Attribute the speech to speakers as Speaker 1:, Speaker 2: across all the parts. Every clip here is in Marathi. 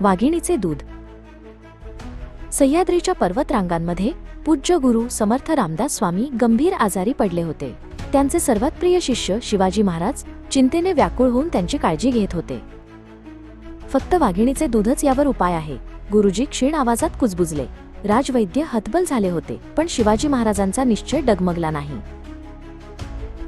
Speaker 1: वाघिणीचे दूध. सह्याद्रीच्या पर्वतरांगांमध्ये पूज्य गुरु समर्थ रामदास स्वामी गंभीर आजारी पडले होते. त्यांचे सर्वात प्रिय शिष्य शिवाजी महाराज चिंतेने व्याकुळ होऊन त्यांची काळजी घेत होते. फक्त वाघिणीचे दूधच यावर उपाय आहे. गुरुजी क्षीण आवाजात कुजबुजले. राजवैद्य हतबल झाले होते पण शिवाजी महाराजांचा निश्चय डगमगला नाही.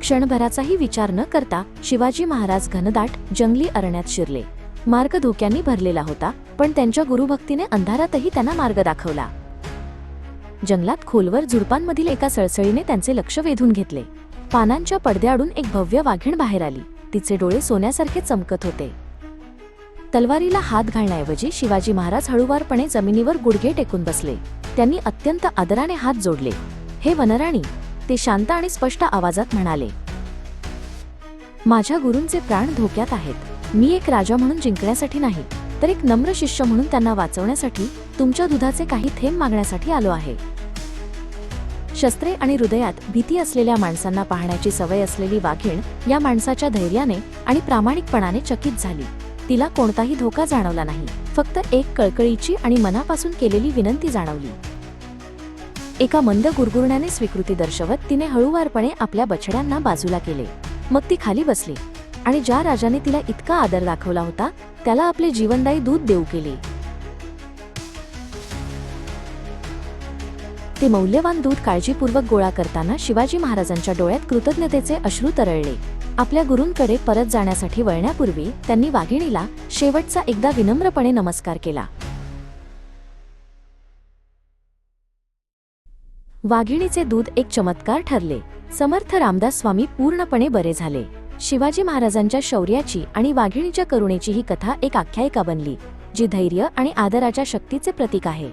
Speaker 1: क्षणभराचाही विचार न करता शिवाजी महाराज घनदाट जंगली अरण्यात शिरले. मार्ग धोक्यांनी भरलेला होता पण त्यांच्या गुरुभक्तीने अंधारातही त्यांना मार्ग दाखवला. जंगलात खोलवर झुडपांमधील एका सळसळीने त्यांचे लक्ष वेधून घेतले. पानांच्या पडद्याआडून एक भव्य वाघीण बाहेर आली. तिचे डोळे सोन्यासारखे चमकत होते. तलवारीला हात घालण्याऐवजी शिवाजी महाराज हळुवारपणे जमिनीवर गुडघे टेकून बसले. त्यांनी अत्यंत आदराने हात जोडले. हे वनराणी ते शांत आणि स्पष्ट आवाजात म्हणाले. माझ्या गुरूंचे प्राण धोक्यात आहेत. मी एक राजा म्हणून जिंकण्यासाठी नाही तर एक नम्र शिष्य म्हणून त्यांना वाचवण्यासाठी तुमच्या दुधाचे काही थेंब मागण्यासाठी आलो आहे. शस्त्रे आणि हृदयात भीती असलेल्या माणसांना पाहण्याची सवय असलेली वाघीण या माणसाच्या धैर्याने आणि प्रामाणिकपणाने चकित झाली. तिला कोणताही धोका जाणवला नाही फक्त एक कळकळीची आणि मनापासून केलेली विनंती जाणवली. एका मंद गुरगुरण्याने स्वीकृती दर्शवत तिने हळूवारपणे आपल्या बछड्यांना बाजूला केले. मग ती खाली बसली. आणि ज्या राजाने तिला इतका आदर दाखवला होता त्याला आपले जीवनदायी दूध देऊ केले. ते मौल्यवान दूध काळजीपूर्वक गोळा करताना शिवाजी महाराजांच्या डोळ्यात कृतज्ञतेचे अश्रू तरळले. आपल्या गुरूंकडे परत जाण्यासाठी वळण्यापूर्वी त्यांनी वाघिणीला शेवटचा एकदा विनम्रपणे नमस्कार केला. वाघिणीचे दूध एक चमत्कार ठरले. समर्थ रामदास स्वामी पूर्णपणे बरे झाले. शिवाजी महाराजांच्या शौर्याची आणि वाघिणीच्या करुणेची ही कथा एक आख्यायिका बनली जी धैर्य आणि आदराच्या शक्तीचे प्रतीक आहे.